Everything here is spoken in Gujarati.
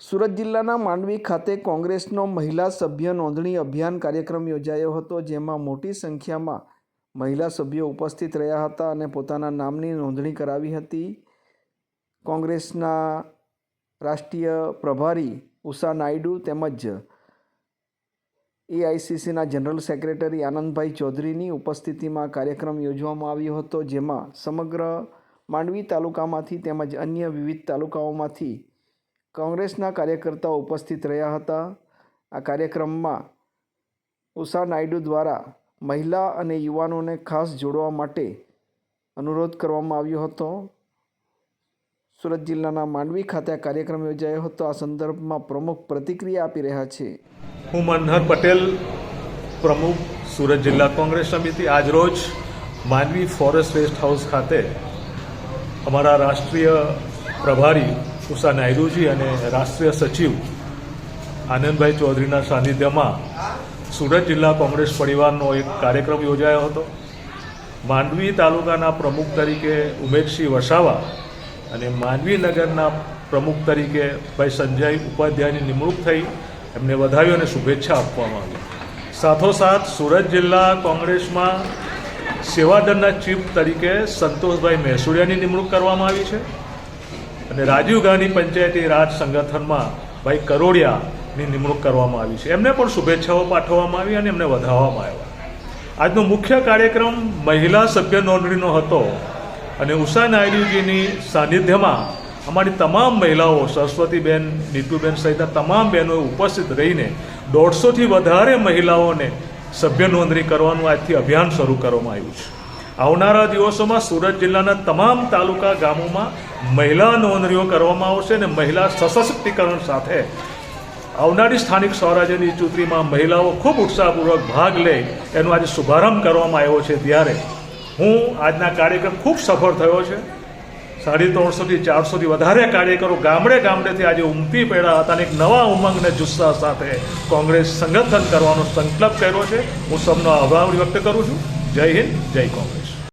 સુરત જિલ્લાના માંડવી ખાતે કોંગ્રેસનો મહિલા સભ્ય નોંધણી અભિયાન કાર્યક્રમ યોજાયો હતો, જેમાં મોટી સંખ્યામાં મહિલા સભ્યો ઉપસ્થિત રહ્યા હતા અને પોતાના નામની નોંધણી કરાવી હતી. કોંગ્રેસના રાષ્ટ્રીય પ્રભારી ઉષા નાયડુ તેમજ એઆઈસીસીના જનરલ સેક્રેટરી આનંદભાઈ ચૌધરીની ઉપસ્થિતિમાં કાર્યક્રમ યોજવામાં આવ્યો હતો, જેમાં સમગ્ર માંડવી તાલુકામાંથી તેમજ અન્ય વિવિધ તાલુકાઓમાંથી કોંગ્રેસના કાર્યકર્તાઓ ઉપસ્થિત રહ્યા હતા. આ કાર્યક્રમમાં ઉષા નાયડુ દ્વારા મહિલા અને યુવાનોને ખાસ જોડવા માટે અનુરોધ કરવામાં આવ્યો હતો. સુરત જિલ્લાના માંડવી ખાતે આ કાર્યક્રમ યોજાયો હતો. આ સંદર્ભમાં પ્રમુખ પ્રતિક્રિયા આપી રહ્યા છે. હું મનહર પટેલ, પ્રમુખ સુરત જિલ્લા કોંગ્રેસ સમિતિ. આજરોજ માંડવી ફોરેસ્ટ રેસ્ટ હાઉસ ખાતે અમારા રાષ્ટ્રીય પ્રભારી ઉષા નાયડુજી અને રાષ્ટ્રીય સચિવ આનંદભાઈ ચૌધરીના સાનિધ્યમાં સુરત જિલ્લા કોંગ્રેસ પરિવારનો એક કાર્યક્રમ યોજાયો હતો. માંડવી તાલુકાના પ્રમુખ તરીકે ઉમેશસિંહ વસાવા અને માંડવી નગરના પ્રમુખ તરીકે ભાઈ સંજય ઉપાધ્યાયની નિમણૂક થઈ. એમને વધાવી અને શુભેચ્છા આપવામાં આવી. સાથોસાથ સુરત જિલ્લા કોંગ્રેસમાં સેવાદળના ચીફ તરીકે સંતોષભાઈ મહેસુડિયાની નિમણૂક કરવામાં આવી છે. અને રાજીવ ગાંધી પંચાયતી રાજ સંગઠનમાં ભાઈ કરોડિયાની નિમણૂક કરવામાં આવી છે. એમને પણ શુભેચ્છાઓ પાઠવવામાં આવી અને એમને વધાવવામાં આવ્યા. આજનો મુખ્ય કાર્યક્રમ મહિલા સભ્ય નોંધણીનો હતો અને ઉષા નાયડુજીની સાનિધ્યમાં અમારી તમામ મહિલાઓ, સરસ્વતીબેન, નીતુબેન સહિતના તમામ બહેનોએ ઉપસ્થિત રહીને દોઢસોથી વધારે મહિલાઓને સભ્ય નોંધણી કરવાનું આજથી અભિયાન શરૂ કરવામાં આવ્યું છે. આવનારા દિવસોમાં સુરત જિલ્લાના તમામ તાલુકા ગામોમાં મહિલા નોંધણીઓ કરવામાં આવશે અને મહિલા સશક્તિકરણ સાથે આવનારી સ્થાનિક સ્વરાજ્યની ચૂંટણીમાં મહિલાઓ ખૂબ ઉત્સાહપૂર્વક ભાગ લે એનો આજે શુભારંભ કરવામાં આવ્યો છે ત્યારે હું આજના કાર્યક્રમ ખૂબ સફળ થયો છે. સાડી ત્રણસોથી ચારસોથી વધારે કાર્યકરો ગામડે ગામડેથી આજે ઉમટી પડ્યા હતા અને એક નવા ઉમંગ અને જુસ્સા સાથે કોંગ્રેસ સંગઠન કરવાનો સંકલ્પ કર્યો છે. હું સૌનો આભાર વ્યક્ત કરું છું. જય હિન્દ, જય કોંગ્રેસ.